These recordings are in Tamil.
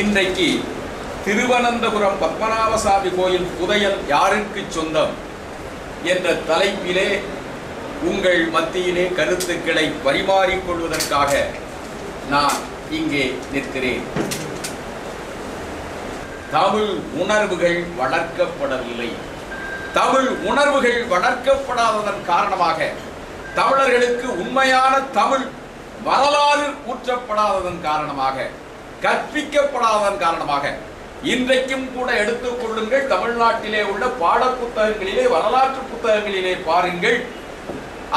இன்றைக்கு திருவனந்தபுரம் பத்மநாபசாமி கோயில் புதையல் யாருக்கு சொந்தம் என்ற தலைப்பிலே உங்கள் மத்தியிலே கருத்துக்களை பரிமாறிக்கொள்வதற்காக நான் இங்கே நிற்கிறேன். தமிழ் உணர்வுகள் வளர்க்கப்படவில்லை. தமிழ் உணர்வுகள் வளர்க்கப்படாததன் காரணமாக தமிழர்களுக்கு உண்மையான தமிழ் வரலாறு ஊற்றப்படாததன் காரணமாக கற்பிக்கப்படாதன் காரணமாக இன்றைக்கும் கூட எடுத்துக்கொள்ளுங்கள் தமிழ்நாட்டிலே உள்ள பாடப்புத்தகங்களிலே வரலாற்று புத்தகங்களிலே பாருங்கள்.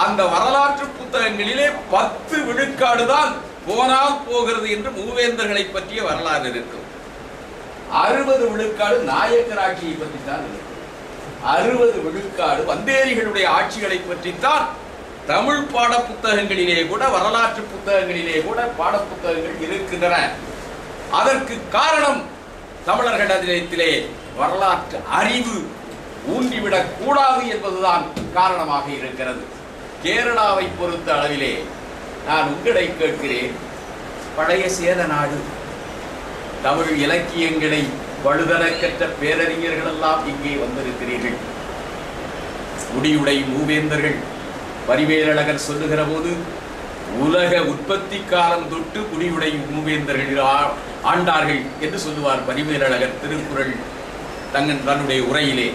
அந்த வரலாற்று புத்தகங்களிலே பத்து விழுக்காடு தான் போனால் போகிறது என்று மூவேந்தர்களை பற்றிய வரலாறு இருக்கும். அறுபது விழுக்காடு நாயக்கர் ஆட்சியை பற்றி தான் இருக்கும். அறுபது விழுக்காடு வந்தேரிகளுடைய ஆட்சிகளை பற்றித்தான் தமிழ் பாட புத்தகங்களிலே கூட வரலாற்று புத்தகங்களிலே கூட பாட புத்தகங்கள் இருக்கின்றன. அதற்கு காரணம் தமிழர்களிடத்திலே வரலாற்று அறிவு ஊன்றிவிடக் கூடாது என்பதுதான் காரணமாக இருக்கிறது. கேரளாவை பொறுத்த அளவிலே நான் உங்களை கேட்கிறேன். பழைய சேத நாடு. தமிழ் இலக்கியங்களை வலுதலக்கற்ற பேரறிஞர்கள் எல்லாம் இங்கே வந்திருக்கிறீர்கள். முடியுடை மூவேந்தர்கள் பரிவேலழகர் சொல்லுகிற போது உலக உற்பத்தி காலம் தொட்டு குடியுடை மூவேந்தர்கள் ஆண்டார்கள் என்று சொல்லுவார் பரிவேலழகர் திருக்குறள் தங்கன் தன்னுடைய உரையிலே.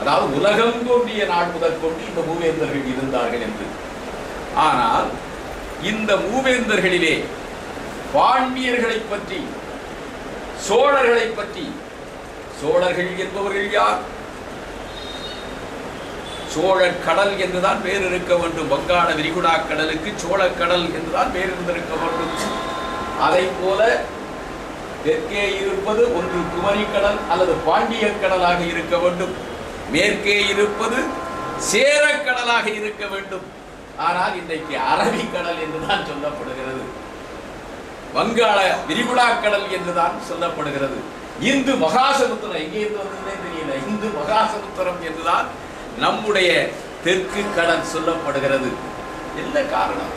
அதாவது உலகம் தோன்றிய நாள் முதற்கொண்டு இந்த மூவேந்தர்கள் இருந்தார்கள் என்று. ஆனால் இந்த மூவேந்தர்களிலே பாண்டியர்களை பற்றி சோழர்களை பற்றி சோழர்கள் என்பவர்கள் யார்? சோழர் கடல் என்றுதான் பேர் இருக்க வேண்டும். வங்காள விரிகுடா கடலுக்கு சோழர் கடல் என்றுதான் பேர் இருந்திருக்க வேண்டும். அதை போல தெற்கே இருப்பது ஒன்று குமரிக்கடல் அல்லது பாண்டிய கடலாக இருக்க வேண்டும். மேற்கே இருப்பது சேரக்கடலாக கடலாக இருக்க வேண்டும். ஆனால் இன்றைக்கு அரபிக்கடல் என்றுதான் சொல்லப்படுகிறது. வங்காள விரிகுடா கடல் என்றுதான் சொல்லப்படுகிறது. இந்து மகாசமுத்திரம் எங்கே இருந்து தெரியல. இந்து மகாசமுத்திரம் என்றுதான் நம்முடைய தெற்கு கடல் சொல்லப்படுகிறது. என்ன காரணம்?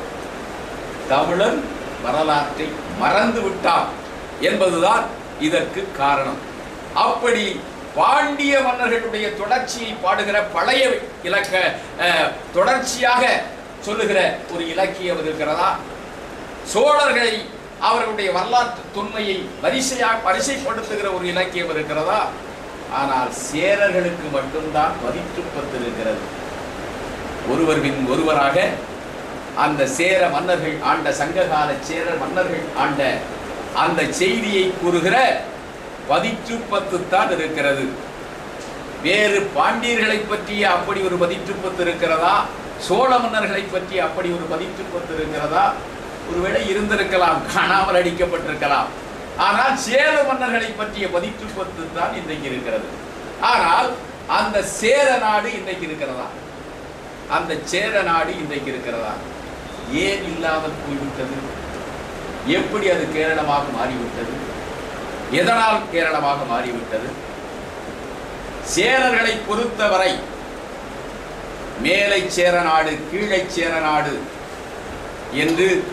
தமிழன் வரலாற்றை மறந்து விட்டான் என்பதுதான் இதற்கு காரணம். அப்படி பாண்டிய மன்னர்களுடைய தொடர்ச்சியை பாடுகிற பழைய இலக்க தொடர்ச்சியாக சொல்லுகிற ஒரு இலக்கியம் இருக்கிறதா? சோழர்களை அவர்களுடைய வரலாற்று தொன்மையை வரிசையாக வரிசைப்படுத்துகிற ஒரு இலக்கியம் இருக்கிறதா? ஆனால் சேரர்களுக்கு மட்டும்தான் மதிக்கப்பட்டிருக்கிறது ஒருவர் பின் ஒருவராக அந்த சேர மன்னர்கள் ஆண்ட சங்ககால சேர மன்னர்கள் ஆண்ட அந்த செய்தியை கூறுகிற பதிற்றுப்பத்து தான் இருக்கிறது. வேறு பாண்டியர்களை பற்றிய அப்படி ஒரு பதிற்றுப்பத்து இருக்கிறதா? சோழ மன்னர்களை பற்றி அப்படி ஒரு பதிற்றுப்பத்து இருக்கிறதா? ஒருவேளை இருந்திருக்கலாம் காணாமல் அடிக்கப்பட்டிருக்கலாம். ஆனால் சேர மன்னர்களை பற்றிய பதிற்றுப்பத்து தான் இன்றைக்கு இருக்கிறது. ஆனால் அந்த சேர நாடு இன்றைக்கு இருக்கிறதா? அந்த சேர நாடு இன்றைக்கு இருக்கிறதா? ஏன் இல்லாமல் போய்விட்டது? எப்படி அது கேரளமாக மாறிவிட்டது? எதனால் கேரளமாக மாறிவிட்டது? சேரர்களை பொறுத்தவரை மேலை சேர நாடு கீழை சேர நாடு என்று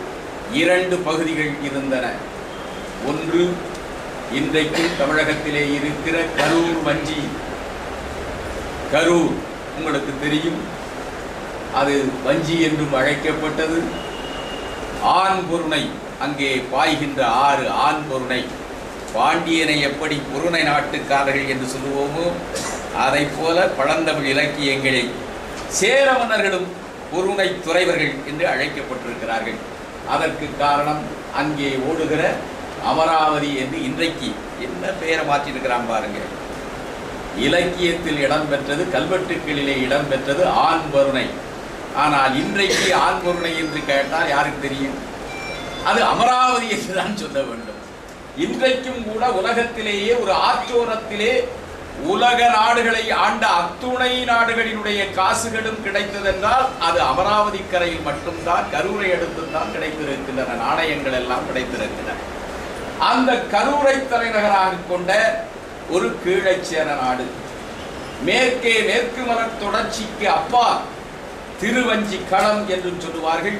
இரண்டு பகுதிகள் இருந்தன. ஒன்று இன்றைக்கு தமிழகத்திலே இருக்கிற கரூர் வஞ்சி. கரூர் உங்களுக்கு தெரியும். அது வஞ்சி என்றும் அழைக்கப்பட்டது. ஆண் பொருணை அங்கே பாய்கின்ற ஆறு ஆண் பொருணை. பாண்டியனை எப்படி பொருணை நாட்டுக்காரர்கள் என்று சொல்லுவோமோ அதைப் போல பழந்தமிழ் இலக்கியங்களில் சேர மன்னர்களும் பொருணை துறைவர்கள் என்று அழைக்கப்பட்டிருக்கிறார்கள். அதற்கு காரணம் அங்கே ஓடுகிற அமராவதி என்று இன்றைக்கு என்ன பெயரை மாற்றிருக்கிறான் பாருங்க. இலக்கியத்தில் இடம்பெற்றது கல்வெட்டுக்களிலே இடம்பெற்றது ஆண் வருணை ஆனால் இன்றைக்கு ஆண் வருணை என்று கேட்டால் யாருக்கு தெரியும்? அது அமராவதி என்றுதான் சொல்ல வேண்டும். இன்றைக்கும் கூட உலகத்திலேயே ஒரு ஆற்றோரத்திலே உலக நாடுகளை ஆண்ட அத்துணை நாடுகளினுடைய காசுகளும் கிடைத்ததென்றால் அது அமராவதி கரையில் மட்டும்தான் கரூரை அடுத்துத்தான் கிடைத்திருக்கின்றன நாணயங்கள் எல்லாம் கிடைத்திருக்கின்றன. அந்த கரூரை தலைநகராக கொண்ட ஒரு கீழைச்சேர நாடு மேற்கே மேற்கு மலர் தொடர்ச்சிக்கு அப்பா திருவஞ்சி களம் என்று சொல்லுவார்கள்.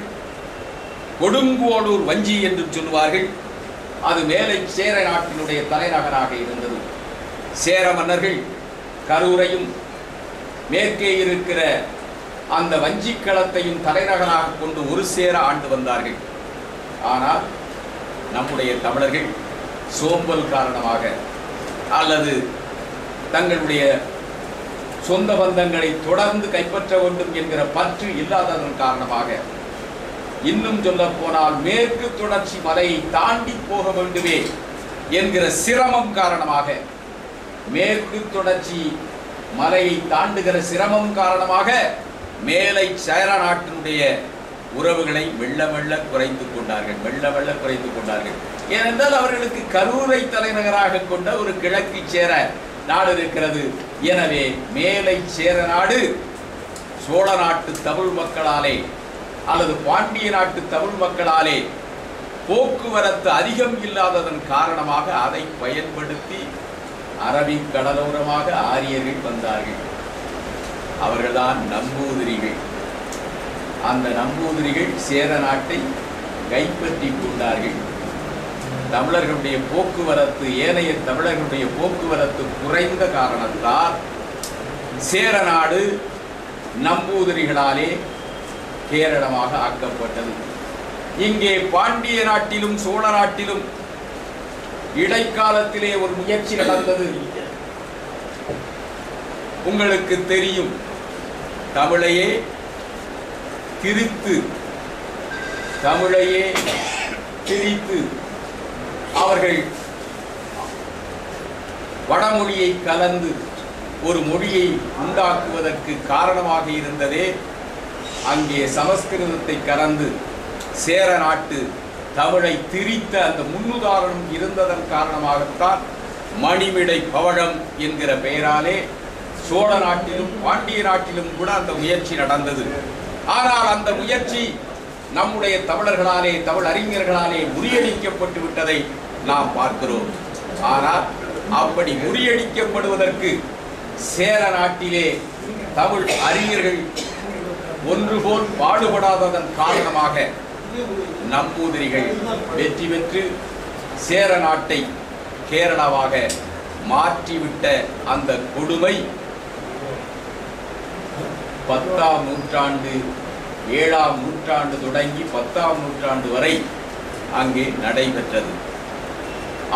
கொடுங்கோளூர் வஞ்சி என்று சொல்லுவார்கள். அது மேலை சேர நாட்டினுடைய தலைநகராக இருந்தது. சேர மன்னர்கள் கரூரையும் மேற்கே இருக்கிற அந்த வஞ்சிக்களத்தையும் தலைநகராக கொண்டு ஒரு சேர ஆண்டு வந்தார்கள். ஆனால் நம்முடைய தமிழர்கள் சோம்பல் காரணமாக அல்லது தங்களுடைய சொந்த பந்தங்களை தொடர்ந்து கைப்பற்ற வேண்டும் என்கிற பற்று இல்லாததன் காரணமாக இன்னும் சொல்ல போனால் மேற்கு தொடர்ச்சி மலையை தாண்டி போக வேண்டுமே என்கிற சிரமம் காரணமாக. மேற்கு தொடர்ச்சி மலையை தாண்டுகிற சிரமம் காரணமாக மேலை சேர நாட்டினுடைய உறவுகளை மெல்ல மெல்ல குறைந்து கொண்டார்கள் மெல்ல மெல்ல குறைந்து கொண்டார்கள். ஏனென்றால் அவர்களுக்கு கரூரை தலைநகராக கொண்ட ஒரு கிழக்கு சேர நாடு இருக்கிறது. எனவே மேலை சேர நாடு சோழ நாட்டு தமிழ் மக்களாலே அல்லது பாண்டிய நாட்டு தமிழ் மக்களாலே போக்குவரத்து அதிகம் இல்லாததன் காரணமாக அதை பயன்படுத்தி அரபிக் கடலோரமாக ஆரியர்கள் வந்தார்கள். அவர்கள்தான் நம்பூதிரிகள். அந்த நம்பூதிரிகள் சேர நாட்டை கைப்பற்றி கொண்டார்கள். தமிழர்களுடைய போக்குவரத்து ஏனைய தமிழர்களுடைய போக்குவரத்து குறைந்த காரணத்தால் சேர நாடு நம்பூதிரிகளாலே கேரளமாக ஆக்கப்பட்டது. இங்கே பாண்டிய நாட்டிலும் சோழ நாட்டிலும் இடைக்காலத்திலே ஒரு முயற்சி நடந்தது. உங்களுக்கு தெரியும் தமிழையே திரித்து தமிழையே திரித்து அவர்கள் வடமொழியை கலந்து ஒரு மொழியை உண்டாக்குவதற்கு காரணமாக இருந்ததே அங்கே சமஸ்கிருதத்தை கலந்து சேர நாட்டு தமிழை திரித்த அந்த முன்னுதாரணம் இருந்ததன் காரணமாகத்தான் மணிமிடை பவழம் என்கிற பெயராலே சோழ நாட்டிலும் பாண்டிய நாட்டிலும் கூட அந்த முயற்சி நடந்தது. ஆனால் அந்த முயற்சி நம்முடைய தமிழர்களாலே தமிழ் அறிஞர்களாலே முறியடிக்கப்பட்டு விட்டதை நாம் பார்க்கிறோம். ஆனால் அப்படி முறியடிக்கப்படுவதற்கு சேர நாட்டிலே தமிழ் அறிஞர்கள் ஒன்று போல் பாடுபடாததன் காரணமாக நம்பூதிரிகள் வெற்றி பெற்று சேர நாட்டை கேரளாவாக மாற்றிவிட்ட அந்த கொடுமை பத்தாம் நூற்றாண்டு ஏழாம் நூற்றாண்டு தொடங்கி பத்தாம் நூற்றாண்டு வரை அங்கே நடைபெற்றது.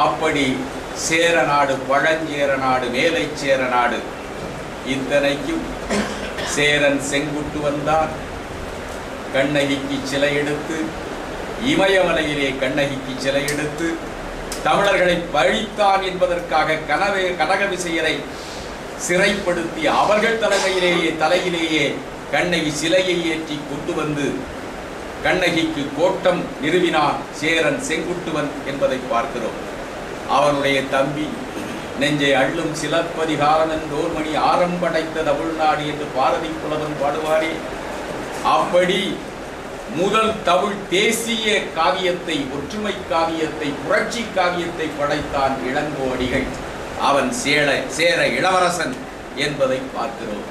அப்படி சேர நாடு பழஞ்சேர நாடு மேலை சேர நாடு இத்தனைக்கும் சேரன் செங்குட்டு வந்தார். கண்ணகிக்கு சிலை எடுத்து இமயமலையிலே கண்ணகிக்கு சிலை எடுத்து தமிழர்களை பழித்தான் என்பதற்காக கனவே கனக விசையரை சிறைப்படுத்தி அவர்கள் தலைமையிலேயே தலையிலேயே கண்ணகி சிலையை ஏற்றி கொண்டு வந்து கண்ணகிக்கு கோட்டம் நிறுவினான் சேரன் செங்குட்டுவன் என்பதை பார்க்கிறோம். அவனுடைய தம்பி நெஞ்சை அள்ளும் சிலப்பதிகாரன் தோர்மணி ஆரம்படைத்த தமிழ்நாடு என்று பாரதி புலவன் பாடுவாரே. அப்படி முதல் தமிழ் தேசிய காவியத்தை ஒற்றுமை காவியத்தை புரட்சி காவியத்தை படைத்தான் இளங்கோடிகள். அவன் சேல சேர இளவரசன் என்பதை பார்க்கிறோம்.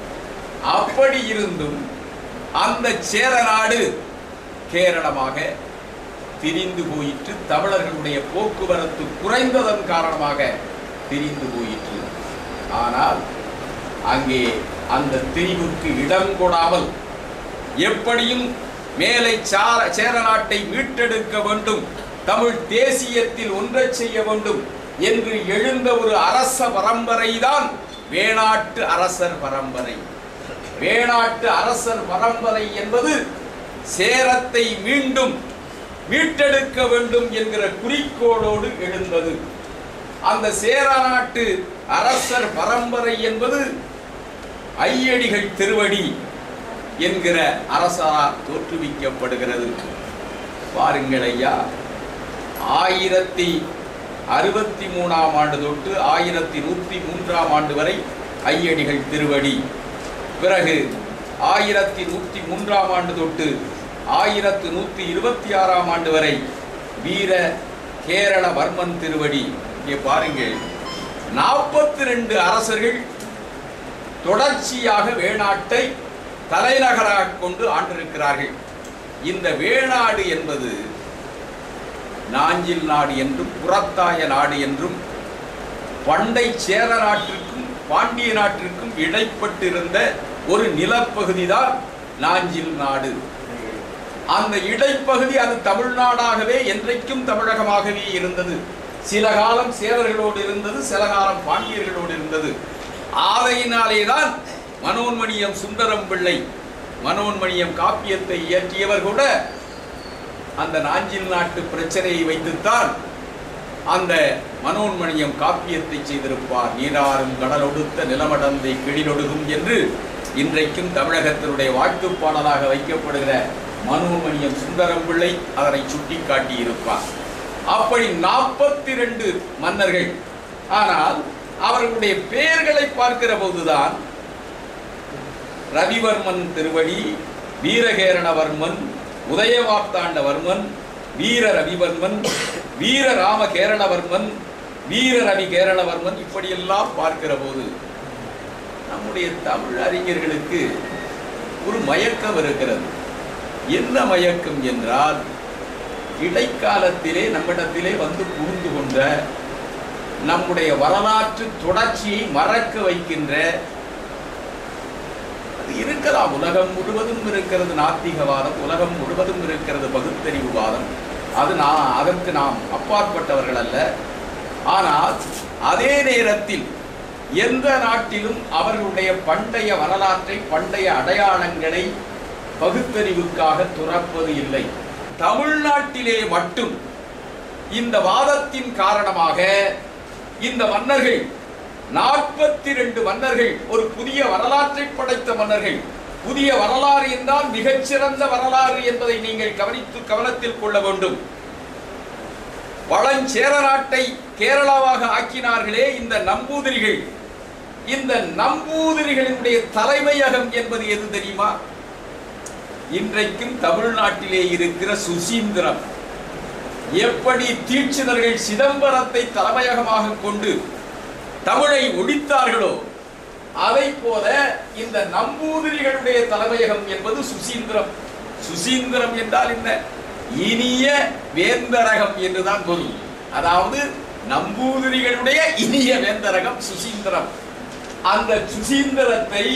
அப்படி இருந்தும் அந்த சேர நாடு கேரளமாக பிரிந்து போயிற்று. தமிழர்களுடைய போக்குவரத்து குறைந்ததன் காரணமாக தெரிந்து போயிற்று. ஆனால் அங்கே அந்த திரிவுக்கு இடம் கொடாமல் எப்படியும் மேலை சார சேர நாட்டை மீட்டெடுக்க வேண்டும் தமிழ் தேசியத்தில் ஒன்றச் செய்ய வேண்டும் என்று எழுந்த ஒரு அரச பரம்பரை தான் வேணாட்டு அரசர் பரம்பரை. வேணாட்டு அரசர் பரம்பரை என்பது சேரத்தை மீண்டும் மீட்டெடுக்க வேண்டும் என்கிற குறிக்கோளோடு எழுந்தது. அந்த சேர நாட்டு அரசர் பரம்பரை என்பது ஐயடிகள் திருவடி என்கிற அரசரால் தோற்றுவிக்கப்படுகிறது. பாருங்கள் ஐயா ஆயிரத்தி அறுபத்தி மூணாம் ஆண்டு தொட்டு ஆயிரத்தி நூற்றி மூன்றாம் ஆண்டு வரை ஐயடிகள் திருவடி. பிறகு ஆயிரத்தி நூற்றி மூன்றாம் ஆண்டு தொட்டு ஆயிரத்து நூற்றி இருபத்தி ஆறாம் ஆண்டு வரை வீர கேரள வர்மன் திருவடி. இங்கே பாருங்கள் நாற்பத்தி ரெண்டு அரசர்கள் தொடர்ச்சியாக வேணாட்டை தலைநகராக கொண்டு ஆண்டிருக்கிறார்கள். இந்த வேணாடு என்பது நாஞ்சில் நாடு என்றும் புறத்தாய நாடு என்றும் பண்டை சேர நாட்டிற்கும் பாண்டிய நாட்டிற்கும் இடைப்பட்டிருந்த ஒரு நிலப்பகுதி தான் நாஞ்சில் நாடு. அந்த இடைப்பகுதி அது தமிழ்நாடாகவே என்றைக்கும் தமிழகமாகவே இருந்தது. சில காலம் சேரர்களோடு இருந்தது சில காலம் பாண்டியர்களோடு இருந்தது. ஆதையினாலே தான் மனோன்மணியம் சுந்தரம் பிள்ளை மனோன்மணியம் காப்பியத்தை இயற்றியவர் கூட அந்த நாஞ்சில் நாட்டு பிரச்சனையை வைத்துத்தான் அந்த மனோன்மணியம் காப்பியத்தை செய்திருப்பார். நீராறும் கடலொடுத்த நிலமடந்தை கிழிலொடுகும் என்று இன்றைக்கும் தமிழகத்தினுடைய வாழ்த்து பாடலாக வைக்கப்படுகிற மனோன்மணியம் சுந்தரம் பிள்ளை அதனை சுட்டி காட்டியிருப்பார் அப்படி நாற்பத்தி ரெண்டு மன்னர்கள். ஆனால் அவர்களுடைய பெயர்களை பார்க்கிற போதுதான் ரவிவர்மன் திருவடி வீரகேரணவர்மன் உதயவாப்தாண்டவர்மன் வீர ரவிவர்மன் வீர ராம கேரளவர்மன் வீர ரவி கேரளவர்மன் இப்படியெல்லாம் பார்க்கிற போது நம்முடைய தமிழ் அறிஞர்களுக்கு ஒரு மயக்கம் இருக்கிறது. என்ன மயக்கம் என்றால் இடைக்காலத்திலே நம்மிடத்திலே வந்து புரிந்து கொண்ட நம்முடைய வரலாற்று தொடர்ச்சியை மறக்க வைக்கின்ற அது இருக்கலாம். உலகம் முழுவதும் இருக்கிறது நாத்திகவாதம் உலகம் முழுவதும் இருக்கிறது பகுத்தறிவுவாதம் அது நான் அதற்கு நாம் அப்பாற்பட்டவர்கள் அல்ல. ஆனால் அதே நேரத்தில் எந்த நாட்டிலும் அவர்களுடைய பண்டைய வரலாற்றை பண்டைய அடையாளங்களை பகுத்தறிவுக்காக துறப்பது இல்லை. தமிழ்நாட்டிலே மட்டும் இந்த வாதத்தின் காரணமாக இந்த மன்னர்கள் நாற்பத்தி ரெண்டு மன்னர்கள் ஒரு புதிய வரலாற்றை படைத்த மன்னர்கள் புதிய வரலாறு என்றால் மிகச்சிறந்த வரலாறு என்பதை நீங்கள் கவனித்து கவனத்தில் கொள்ள வேண்டும். பழஞ்சேர நாட்டை கேரளாவாக ஆக்கினார்களே இந்த நம்பூதிரிகள். இந்த நம்பூதிரிகளினுடைய தலைமையகம் என்பது எது தெரியுமா? இன்றைக்கும் தமிழ்நாட்டிலே இருக்கிற சுசீந்திரம். எப்படி தீட்சிதர்கள் சிதம்பரத்தை தலைமையகமாக கொண்டு தமிழை ஒடித்தார்களோ அதை போல இந்த நம்பூதிரிகளுடைய தலைமையகம் என்பது சுசீந்திரம். சுசீந்திரம் என்றால் என்ன? இனிய வேந்தரகம் என்றுதான் பொருள். அதாவது நம்பூதிரிகளுடைய இனிய வேந்தரகம் சுசீந்திரம். அந்த சுசீந்திரத்தை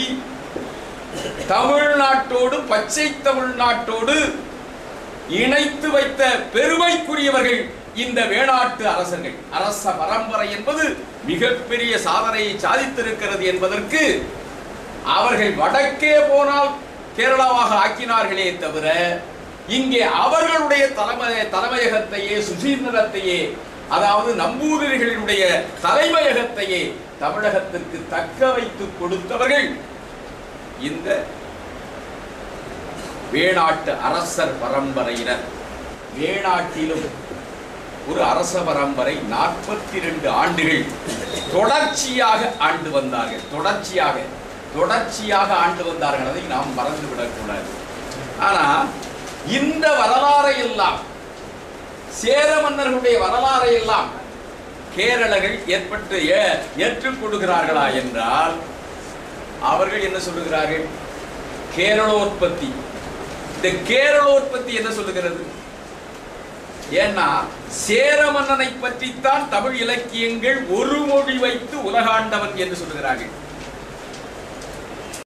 தமிழ்நாட்டோடு பச்சை தமிழ்நாட்டோடு இணைத்து வைத்த பெருமைக்குரியவர்கள் இந்த வேணாட்டு அரசர்கள். அரச பரம்பரை என்பது மிகப்பெரிய சாதனையை சாதித்திருக்கிறது என்பதற்கு அவர்கள் வடக்கே போனால் கேரளாவாக ஆக்கினார்களே தவிர இங்கே அவர்களுடைய தலைமை தலைமையகத்தையே சுசீந்திரத்தையே அதாவது நம்பூதிரிகளினுடைய தலைமையகத்தையே தமிழகத்திற்கு தக்க வைத்து கொடுத்தவர்கள் இந்த வேணாட்டு அரசர் பரம்பரையினர். வேணாட்டிலும் ஒரு அரச பரம்பரை நாற்பத்தி ரெண்டு ஆண்டுகள் தொடர்ச்சியாக ஆண்டு வந்தார்கள். தொடர்ச்சியாக தொடர்ச்சியாக ஆண்டு வந்தார்கள். அதை நாம் மறந்து விடக்கூடாது. ஆனா இந்த வரலாறை எல்லாம் சேர மன்னர்களுடைய வரலாறை எல்லாம் கேரளர்கள் ஏற்பட்டு ஏற்றுக் கொடுக்கிறார்களா என்றால் அவர்கள் என்ன சொல்லுகிறார்கள்? கேரளோற்பத்தி. இந்த கேரளோற்பத்தி என்ன சொல்லுகிறது? ஏன்னா சேர மன்னனை பற்றித்தான் தமிழ் இலக்கியங்கள் ஒரு மொழி வைத்து உலகாண்டவன் என்று சொல்லுகிறார்கள்.